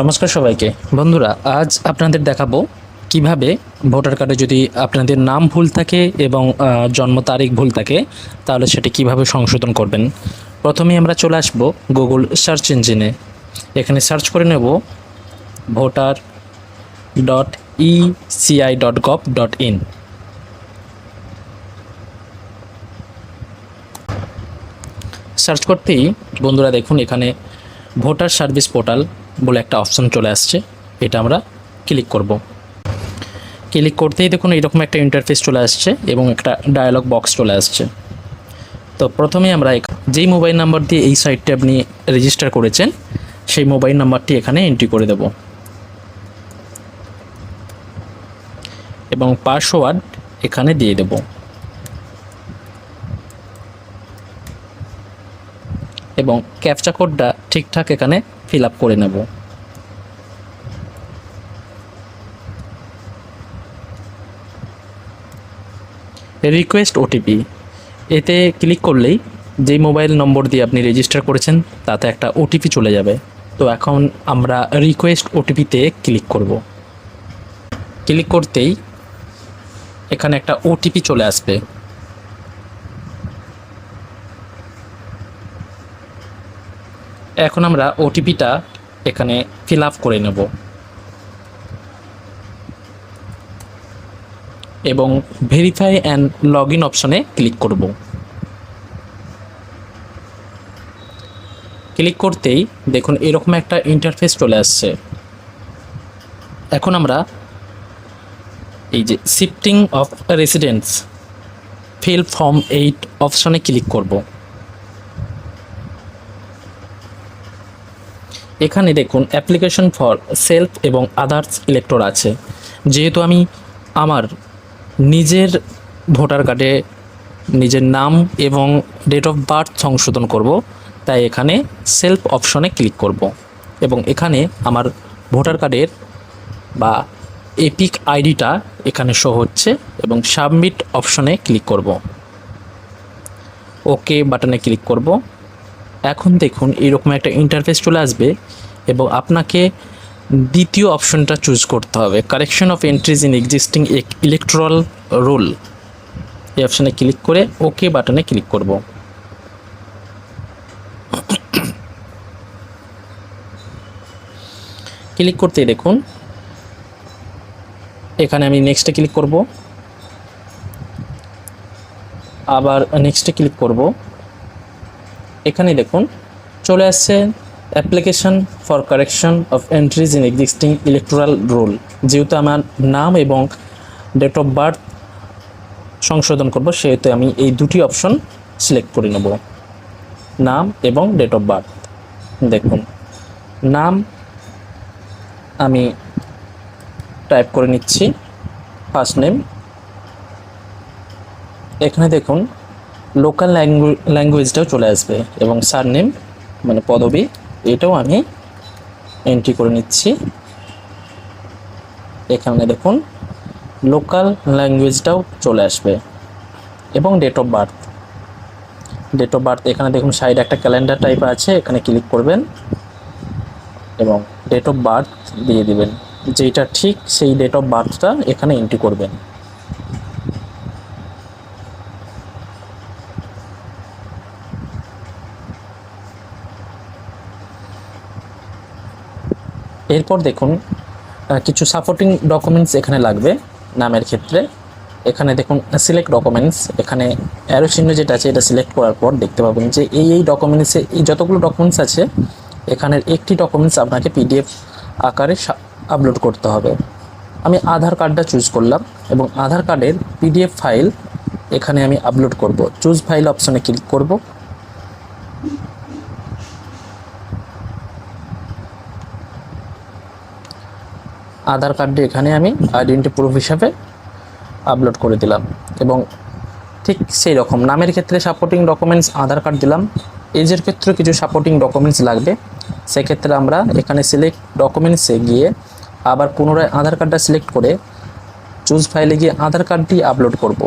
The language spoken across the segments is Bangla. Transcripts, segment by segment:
নমস্কার সবাইকে। বন্ধুরা, আজ আপনাদের দেখাবো কীভাবে ভোটার কার্ডে যদি আপনাদের নাম ভুল থাকে এবং জন্ম তারিখ ভুল থাকে, তাহলে সেটি কীভাবে সংশোধন করবেন? প্রথমে আমরা চলে আসব গুগল সার্চ ইঞ্জিনে এখানে সার্চ করে নেব voter dot E CI dot gov dot in search করতেই বন্ধুরা দেখুন এখানে ভোটার সার্ভিস পোর্টাল বলে একটা অপশন চলে আসছে। এটা আমরা ক্লিক করব। ক্লিক করতেই দেখুন এরকম একটা ইন্টারফেস চলে আসছে এবং একটা ডায়ালগ বক্স চলে আসছে। তো প্রথমে আমরা যেই মোবাইল নাম্বার দিয়ে এই সাইটটি আপনি রেজিস্টার করেছেন, সেই মোবাইল নাম্বারটি এখানে এন্ট্রি করে দেব। এবং পাসওয়ার্ড এখানে দিয়ে দেব। এবং ক্যাপচা কোডটা ঠিকঠাক এখানে ফিল আপ করে নেব। Request OTP. এতে ক্লিক করলেই যেই মোবাইল নম্বর দিয়ে আপনি রেজিস্টার করেছেন, তাতে একটা ওটিপি চলে যাবে। তো এখন আমরা রিকোয়েস্ট ওটিপিতে ক্লিক করব। ক্লিক করতেই এখানে একটা ওটিপি চলে আসবে। এখন আমরা ওটিপিটা এখানে ফিল আপ করে নেব। এবং ভেরিফাই অ্যান্ড লগ ইন অপশনে ক্লিক করব। ক্লিক করতেই দেখুন এরকম একটা ইন্টারফেস চলে আসছে। এখন আমরা এই যে shifting of residents fill form eight অপশনে ক্লিক করব। এখানে দেখুন অ্যাপ্লিকেশন ফর সেলফ এবং আদার্স ইলেক্টর আছে। যেহেতু আমি আমার নিজের ভোটার কার্ডে নিজের নাম এবং ডেট অফ বার্থ সংশোধন করব, তাই এখানে সেলফ অপশনে ক্লিক করব। এবং এখানে আমার ভোটার কার্ডের বা এপিক আইডিটা এখানে শো হচ্ছে এবং সাবমিট অপশনে ক্লিক করব। ওকে বাটনে ক্লিক করব। এখন দেখুন এরকম একটা ইন্টারফেস চলে আসবে এবং আপনাকে দ্বিতীয় অপশনটা চুজ করতে হবে। Correction of entries in existing electoral roll এই অপশানে ক্লিক করে ওকে বাটনে ক্লিক করব। ক্লিক করতে দেখুন। এখানে আমি নেক্সটে ক্লিক করব। আবার নেক্সটে ক্লিক করব। এখানে দেখুন, চলে আসছে application for correction of entries in existing electoral roll যেহেতু আমার নাম এবং ডেট অফ বার্থ সংশোধন করব, সেহেতু আমি এই দুটি অপশন সিলেক্ট করে নেব। নাম এবং ডেট অফ বার্থ দেখুন, নাম আমি টাইপ করে নিচ্ছি ফার্স্ট নেম এখানে দেখুন লোকাল ল্যাঙ্গুয়েজটাও চলে আসবে এবং সার নেম মানে পদবি, এটাও আমি এন্ট্রি করে নিচ্ছি। এখানে দেখুন লোকাল ল্যাঙ্গুয়েজটাও চলে আসবে এবং date of birth date of birth এখানে দেখুন সাইডে একটা ক্যালেন্ডার টাইপ আছে, এখানে ক্লিক করবেন এবং ডেট অফ বার্থ দিয়ে দিবেন। যেটা ঠিক, সেই ডেট অফ বার্থটা এখানে এন্ট্রি করবেন। এরপর দেখুন কিছু সাপোর্টিং ডকুমেন্টস এখানে লাগবে নামের ক্ষেত্রে। এখানে দেখুন সিলেক্ট ডকুমেন্টস এখানে অ্যারো চিহ্ন যেটা আছে, এটা সিলেক্ট করার পর দেখতে পাবেন যে এই এই ডকুমেন্টসে এই যতগুলো ডকুমেন্টস আছে, এখানের একটি ডকুমেন্টস আপনাকে পিডিএফ আকারে আপলোড করতে হবে। আমি আধার কার্ডটা চুজ করলাম এবং আধার কার্ডের পিডিএফ ফাইল এখানে আমি আপলোড করব। চুজ ফাইল অপশনে ক্লিক করব। আধার কার্ডটি এখানে আমি আইডেন্টি প্রুফ হিসাবে আপলোড করে দিলাম। এবং ঠিক সেই রকম নামের ক্ষেত্রে সাপোর্টিং ডকুমেন্টস আধার কার্ড দিলাম। এজের ক্ষেত্রে কিছু সাপোর্টিং ডকুমেন্টস লাগবে। সেক্ষেত্রে আমরা এখানে সিলেক্ট ডকুমেন্টসে গিয়ে আবার পুনরায় আধার কার্ডটা সিলেক্ট করে চুজ ফাইলে গিয়ে আধার কার্ডটি আপলোড করব।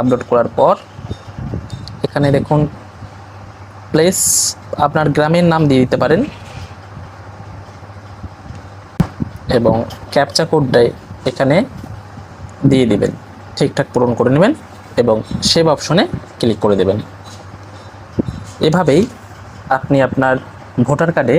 আপলোড করার পর এখানে দেখুন প্লেস আপনার গ্রামের নাম দিয়ে দিতে পারেন। এবং ক্যাপচা কোডটাই এখানে দিয়ে দিবেন। ঠিকঠাক পূরণ করে নেবেন এবং সেভ অপশনে ক্লিক করে দেবেন। এভাবেই আপনি আপনার ভোটার কার্ডে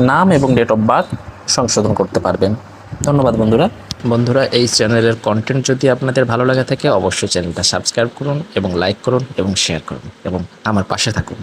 নাম এবং ডেট অফ বার্থ সংশোধন করতে পারবেন। ধন্যবাদ বন্ধুরা। বন্ধুরা, এই চ্যানেলের কন্টেন্ট যদি আপনাদের ভালো লাগে থাকে, অবশ্যই চ্যানেলটা সাবস্ক্রাইব করুন এবং লাইক করুন এবং শেয়ার করুন এবং আমার পাশে থাকুন।